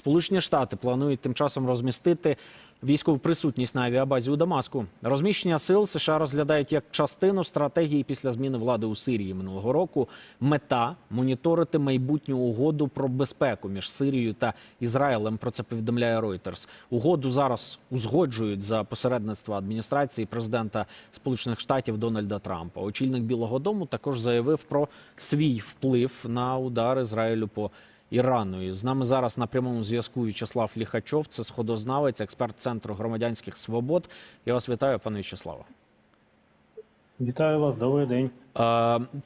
Сполучені Штати планують тим часом розмістити військову присутність на авіабазі у Дамаску. Розміщення сил США розглядають як частину стратегії після зміни влади у Сирії минулого року. Мета моніторити майбутню угоду про безпеку між Сирією та Ізраїлем. Про це повідомляє Reuters. Угоду зараз узгоджують за посередництва адміністрації президента Сполучених Штатів Дональда Трампа. Очільник Білого Дому також заявив про свій вплив на удар Ізраїлю по Ірану. З нами зараз на прямому зв'язку В'ячеслав Ліхачов, це сходознавець, експерт Центру громадянських свобод. Я вас вітаю, пане В'ячеславе. Вітаю вас, добрий день.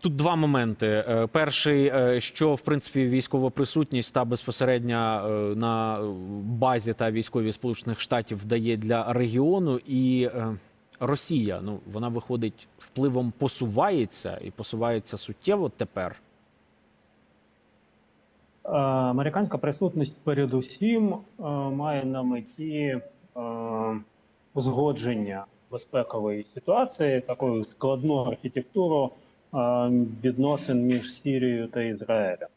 Тут два моменти. Е, Перший, е, що в принципі військова присутність та безпосередня е, на базі та військові Сполучених Штатів дає для регіону, і Росія ну вона виходить впливом посувається і посувається суттєво тепер. Е, Американська присутність передусім е, має на меті е, узгодження безпекової ситуації, такою складну архітектуру відносин між Сірією та Ізраїлем.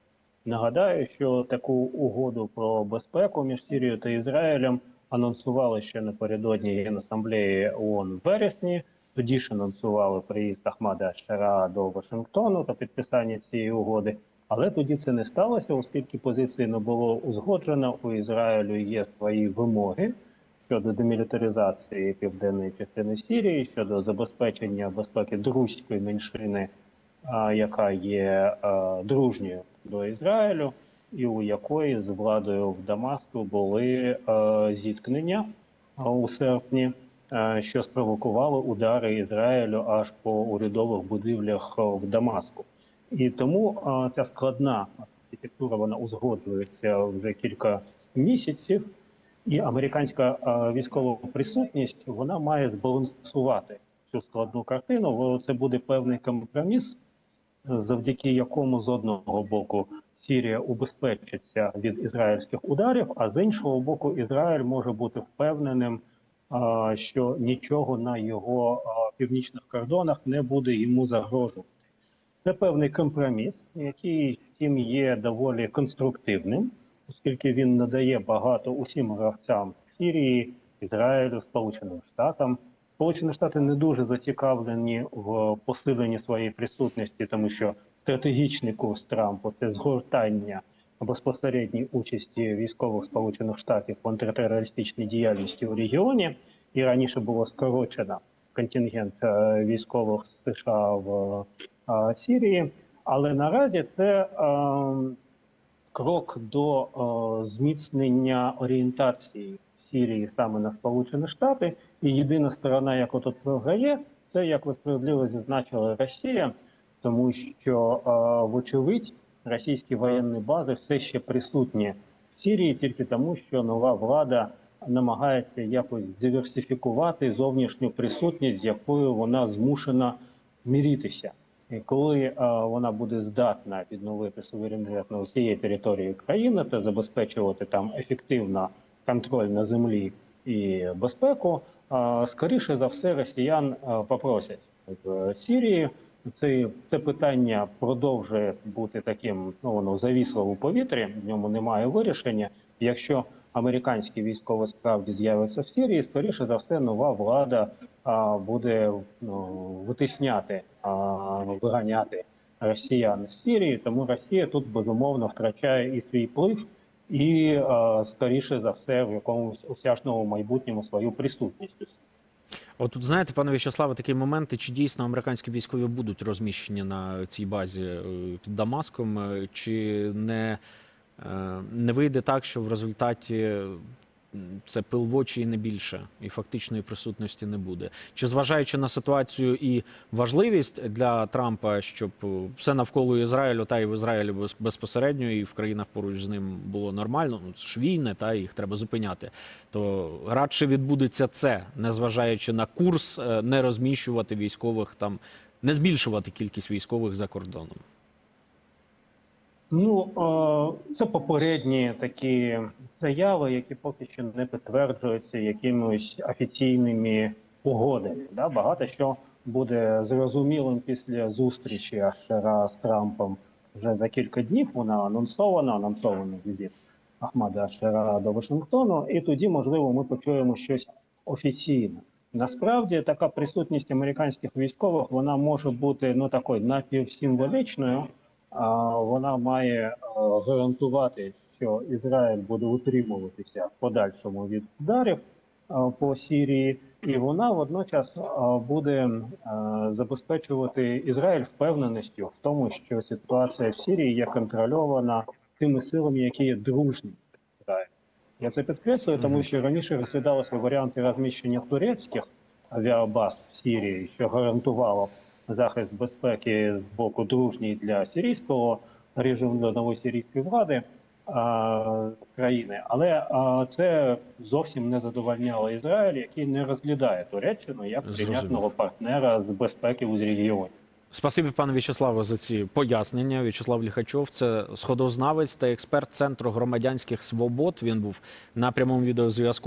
Нагадаю, що таку угоду про безпеку між Сірією та Ізраїлем анонсували ще напередодні Генасамблеї ООН в вересні. Тоді ж анонсували приїзд Ахмада Шара до Вашингтону та підписання цієї угоди. Але тоді це не сталося, оскільки позиції не було узгоджено. У Ізраїлю є свої вимоги щодо демілітаризації південної частини Сірії, щодо забезпечення безпеки друзької меншини, яка є дружньою до Ізраїлю, і у якої з владою в Дамаску були зіткнення у серпні, що спровокувало удари Ізраїлю аж по урядових будівлях в Дамаску. І тому ця складна архітектура вона узгоджується вже кілька місяців, і американська військова присутність вона має збалансувати цю складну картину. Це буде певний компроміс, завдяки якому з одного боку Сірія убезпечиться від ізраїльських ударів, а з іншого боку, Ізраїль може бути впевненим, що нічого на його північних кордонах не буде йому загрожувати. Це певний компроміс, який втім є доволі конструктивним, оскільки він надає багато усім гравцям Сірії, Ізраїлю, Сполученим Штатам. Сполучені Штати не дуже зацікавлені в посиленні своєї присутності, тому що стратегічний курс Трампа це згортання безпосередньої участі військових Сполучених Штатів в антитерористичній діяльності у регіоні. І раніше було скорочено контингент е, військових США в е, Сірії. Але наразі це е, крок до е, зміцнення орієнтації Сірії саме на Сполучені Штати. І єдина сторона, яка тут програє, це як ви справедливо зазначили Росія, тому що вочевидь російські воєнні бази все ще присутні в Сірії тільки тому, що нова влада намагається якось диверсифікувати зовнішню присутність, з якою вона змушена мірітися. Коли е, вона буде здатна відновити суверенітет на усієї території країни та забезпечувати там ефективно контроль на землі і безпеку, е, скоріше за все, росіян е, попросять в Сірії. Це, це питання продовжує бути таким, ну воно завісло у повітрі, в ньому немає вирішення. Якщо американські військові справді з'являться в Сирії, скоріше за все, нова влада буде ну, витисняти, виганяти росіян з Сирії. Тому Росія тут безумовно втрачає і свій вплив, і скоріше за все в якомусь осяжному майбутньому свою присутність. От тут знаєте, пане В'ячеславе, такі моменти, чи дійсно американські військові будуть розміщені на цій базі е, під Дамаском, е, чи не, е, не вийде так, що в результаті це пил в очі і не більше, і фактичної присутності не буде. Чи зважаючи на ситуацію і важливість для Трампа, щоб е, все навколо Ізраїлю та і в Ізраїлі безпосередньо, і в країнах поруч з ним було нормально, ну це ж війни, та їх треба зупиняти. То радше відбудеться це, незважаючи на курс, е, не розміщувати військових там, не збільшувати кількість військових за кордоном. Ну е, це попередні такі заяви, які поки що не підтверджуються якимись офіційними угодами. Да? Багато що буде зрозумілим після зустрічі Ашера з Трампом вже за кілька днів. Вона анонсована, анонсований візит Ахмада Шара до Вашингтону, і тоді, можливо, ми почуємо щось офіційне. Насправді така присутність американських військових вона може бути ну такою напівсимволічною. А вона має е, гарантувати, що Ізраїль буде утримуватися в подальшому від ударів по Сірії, і вона водночас буде забезпечувати Ізраїль впевненістю в тому, що ситуація в Сірії є контрольована тими силами, які є дружні з Я це підкреслюю, тому що раніше розглядалися варіанти розміщення турецьких авіабаз в Сірії, що гарантувало захист безпеки з боку дружній для сирійського режиму для нової сирійської влади країни. Але це зовсім не задовольняло Ізраїль, який не розглядає Туреччину як прийнятного партнера з безпеки у регіоні. Спасибі, пане В'ячеславе, за ці пояснення. В'ячеслав Ліхачов, це сходознавець та експерт Центру громадянських свобод. Він був на прямому відеозв'язку.